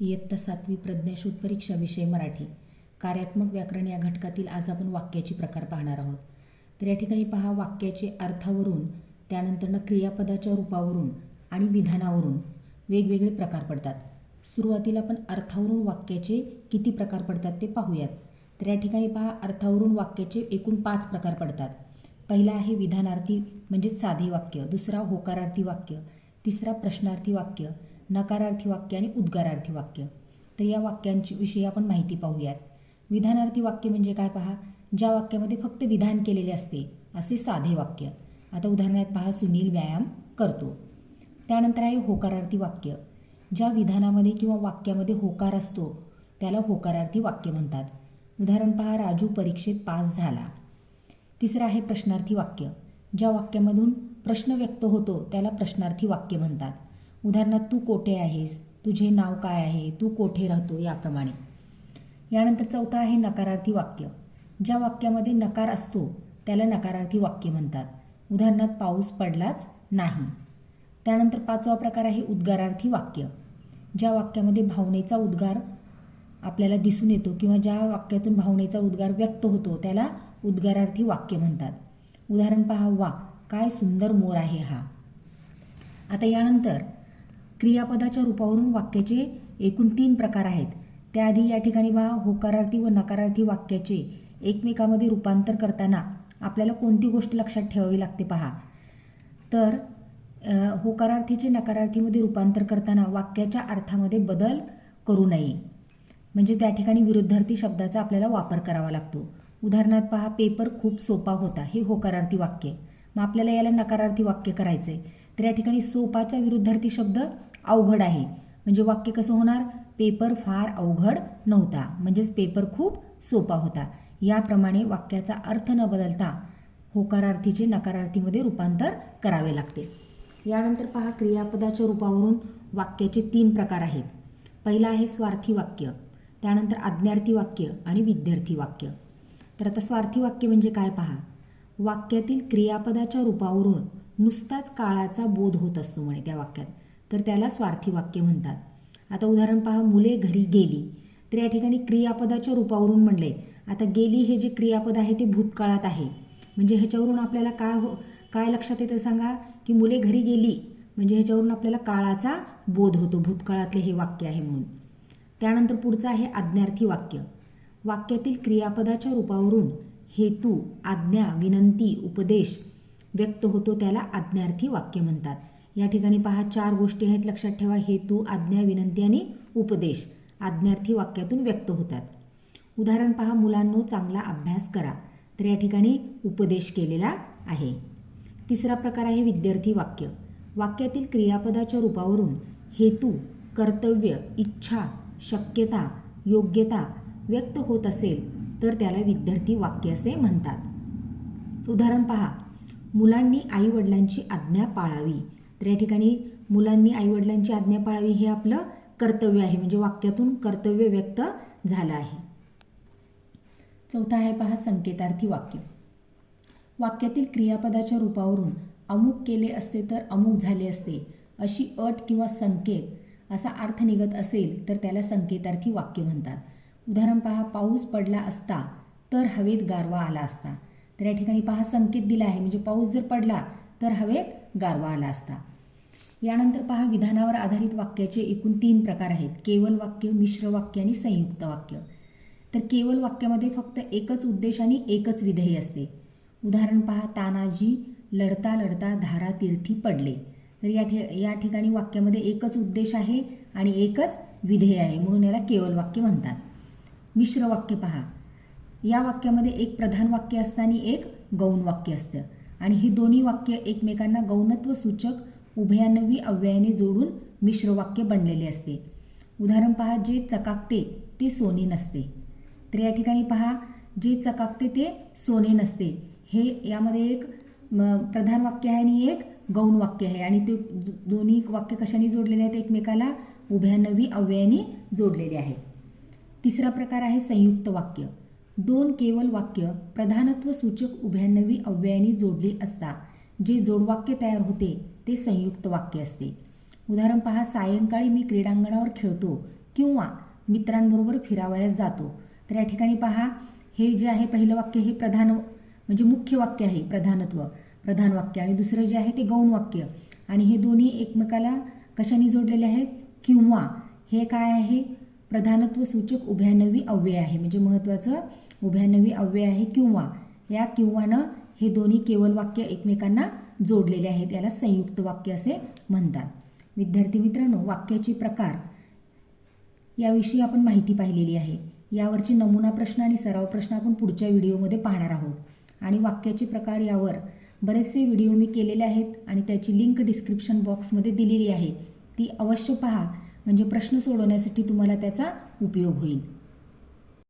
इयत्ता सातवी प्रज्ञाशोध परीक्षा विषय मराठी. कार्यात्मक व्याकरण या घटकातील आज आपण वाक्याचे प्रकार पाहणार आहोत. तर या ठिकाणी पहा वाक्याचे अर्थावरून त्यानंतरनं क्रियापदाच्या रूपावरून आणि विधानावरून वेगवेगळे प्रकार पडतात. सुरुवातीला आपण अर्थावरून वाक्याचे किती प्रकार पडतात ते पाहूयात. तर या ठिकाणी पहा अर्थावरून वाक्याचे एकूण पाच प्रकार पडतात. पहिला आहे विधानार्थी म्हणजेच साधे वाक्य. दुसरा होकारार्थी वाक्य. तिसरा प्रश्नार्थी वाक्य. नकारार्थी वाक्य आणि उद्गारार्थी वाक्य. तर या वाक्यांची विषयी आपण माहिती पाहूयात. विधानार्थी वाक्य म्हणजे काय पहा? ज्या वाक्यामध्ये फक्त विधान केलेले असते असे साधे वाक्य. आता उदाहरणार्थ पहा सुनील व्यायाम करतो. त्यानंतर आहे होकारार्थी वाक्य. ज्या विधानामध्ये किंवा वाक्यामध्ये होकार असतो त्याला होकारार्थी वाक्य म्हणतात. उदाहरण पहा राजू परीक्षेत पास झाला. तिसरं आहे प्रश्नार्थी वाक्य. ज्या वाक्यामधून प्रश्न व्यक्त होतो त्याला प्रश्नार्थी वाक्य म्हणतात. उदाहरणार्थ तू कोठे आहेस? तुझे नाव काय आहे? तू कोठे राहतो? याप्रमाणे. यानंतर चौथा आहे नकारार्थी वाक्य. ज्या वाक्यामध्ये नकार असतो त्याला नकारार्थी वाक्य म्हणतात. उदाहरणार्थ पाऊस पडलाच नाही. त्यानंतर पाचवा प्रकार आहे उद्गारार्थी वाक्य. ज्या वाक्यामध्ये भावनेचा उद्गार आपल्याला दिसून येतो किंवा ज्या वाक्यातून भावनेचा उद्गार व्यक्त होतो त्याला उद्गारार्थी वाक्य म्हणतात. उदाहरण पहा वा काय सुंदर मोर आहे हा. आता यानंतर क्रियापदाच्या रूपावरून वाक्याचे एकूण तीन प्रकार आहेत. त्याआधी या ठिकाणी पहा होकारार्थी व नकारार्थी वाक्याचे एकमेकामध्ये रूपांतर करताना आपल्याला कोणती गोष्ट लक्षात ठेवावी लागते पहा. तर होकारार्थीचे नकारार्थीमध्ये रूपांतर करताना वाक्याच्या अर्थामध्ये बदल करू नये. म्हणजे त्या ठिकाणी विरुद्धार्थी शब्दाचा आपल्याला वापर करावा लागतो. उदाहरणार्थ पहा पेपर खूप सोपा होता हे होकारार्थी वाक्य. मग आपल्याला याला नकारार्थी वाक्य करायचं आहे तर या ठिकाणी सोपाच्या विरुद्धार्थी शब्द अवघड आहे. म्हणजे वाक्य कसं होणार? पेपर फार अवघड नव्हता. म्हणजेच पेपर खूप सोपा होता. याप्रमाणे वाक्याचा अर्थ न बदलता होकारार्थीचे नकारार्थीमध्ये रूपांतर करावे लागते. यानंतर पहा क्रियापदाच्या रूपावरून वाक्याचे तीन प्रकार आहेत. पहिला आहे स्वार्थी वाक्य त्यानंतर आज्ञार्थी वाक्य आणि विद्यार्थी वाक्य. तर आता स्वार्थी वाक्य म्हणजे काय पहा? वाक्यातील क्रियापदाच्या रूपावरून नुसताच काळाचा बोध होत असतो म्हणे त्या वाक्यात. तर त्याला स्वार्थी वाक्य म्हणतात. आता उदाहरण पहा मुले घरी गेली. तर या ठिकाणी क्रियापदाच्या रूपावरून म्हणले आता गेली हे जे क्रियापद आहे ते भूतकाळात आहे. म्हणजे ह्याच्यावरून आपल्याला काय हो काय लक्षात येतं सांगा? की मुले घरी गेली. म्हणजे ह्याच्यावरून आपल्याला काळाचा बोध होतो. भूतकाळातले हे वाक्य आहे म्हणून. त्यानंतर पुढचं आहे आज्ञार्थी वाक्य. वाक्यातील क्रियापदाच्या रूपावरून हेतू आज्ञा विनंती उपदेश व्यक्त होतो त्याला आज्ञार्थी वाक्य म्हणतात. या ठिकाणी पहा चार गोष्टी आहेत लक्षात ठेवा. हेतू आज्ञा विनंती आणि उपदेश. आज्ञार्थी वाक्यातून व्यक्त होतात. उदाहरण पहा मुलांनो चांगला अभ्यास करा. तर या ठिकाणी उपदेश केलेला आहे. तिसरा प्रकार आहे विद्यार्थी वाक्य. वाक्यातील क्रियापदाच्या रूपावरून हेतू कर्तव्य इच्छा शक्यता योग्यता व्यक्त होत असेल तर त्याला विद्यार्थी वाक्य असे म्हणतात. उदाहरण पहा मुलांनी आईवडिलांची आज्ञा पाळावी. तर या ठिकाणी मुलांनी आईवडिलांची आज्ञा पाळावी हे आपलं कर्तव्य आहे. म्हणजे वाक्यातून कर्तव्य व्यक्त झालं आहे. चौथा आहे पहा संकेतार्थी वाक्य. वाक्यातील क्रियापदाच्या रूपावरून अमुक केले असते तर अमुक झाले असते अशी अट किंवा संकेत असा अर्थ निघत असेल तर त्याला संकेतार्थी वाक्य म्हणतात. उदाहरण पहा पाऊस पडला असता तर हवेत गारवा आला असता. तर या ठिकाणी पहा संकेत दिला आहे. म्हणजे पाऊस जर पडला तर हवेत गारवा आला असता. यानंतर पहा विधानावर आधारित वाक्याचे एकूण तीन प्रकार आहेत. केवल वाक्य मिश्र वाक्य आणि संयुक्त वाक्य. तर केवल वाक्यामध्ये फक्त एकच उद्देश आणि एकच विधेय असते. उदाहरण पहा तानाजी लढता लढता धारा तीर्थी पडले. तर या ठे या ठिकाणी वाक्यामध्ये एकच उद्देश आहे आणि एकच विधेय आहे म्हणून याला केवल वाक्य म्हणतात. मिश्र वाक्य पहा. या वाक्यामध्ये एक प्रधान वाक्य असतं आणि एक गौण वाक्य असतं. आणि ही दोन्ही वाक्य एकमेकांना गौणत्व सूचक उभयानवी अव्ययाने जोडून मिश्र वाक्य बनलेले असते. उदाहरण पहा जे चकाकते ते सोने नसते. तर या ठिकाणी पहा जे चकाकते ते सोने नसते. हे यामध्ये एक म, प्रधान वाक्य आहे आणि एक गौण वाक्य आहे. आणि ते दोन्ही वाक्य कशाने जोडलेले आहेत? एकमेकाला उभयान्नवी अव्ययाने जोडलेले आहेत तिसरा प्रकार आहे संयुक्त वाक्य. दोन केवल वाक्य प्रधानत्व सूचक उभ्यानवी अव्ययानी जोडली असता जे जोडवाक्य तयार होते ते संयुक्त वाक्य असते. उदाहरण पहा सायंकाळी मी क्रीडांगणावर खेळतो किंवा मित्रांबरोबर फिरावयास जातो. तर या ठिकाणी पहा हे जे आहे पहिलं वाक्य हे प्रधान म्हणजे मुख्य वाक्य आहे प्रधानत्व. प्रधान वाक्य आणि दुसरं जे आहे ते गौण वाक्य. आणि हे दोन्ही एकमेकाला कशाने जोडलेले आहेत? किंवा हे काय आहे? प्रधानत्व सूचक उभ्यानवी अव्यय आहे. म्हणजे महत्त्वाचं उभ्यानवी अव्यय आहे किंवा. या किंवानं हे दोन्ही केवळ वाक्य एकमेकांना जोडलेले आहेत. याला संयुक्त वाक्य असे म्हणतात. विद्यार्थी मित्रांनो वाक्याचे प्रकार याविषयी आपण माहिती पाहिलेली आहे. यावरचे नमुना प्रश्न आणि सराव प्रश्न आपण पुढच्या व्हिडिओमध्ये पाहणार आहोत. आणि वाक्याचे प्रकार यावर बरेचसे व्हिडिओ मी केलेले आहेत आणि त्याची लिंक डिस्क्रिप्शन बॉक्समध्ये दिलेली आहे. ती अवश्य पहा. म्हणजे प्रश्न सोडवण्यासाठी तुम्हाला त्याचा उपयोग होईल.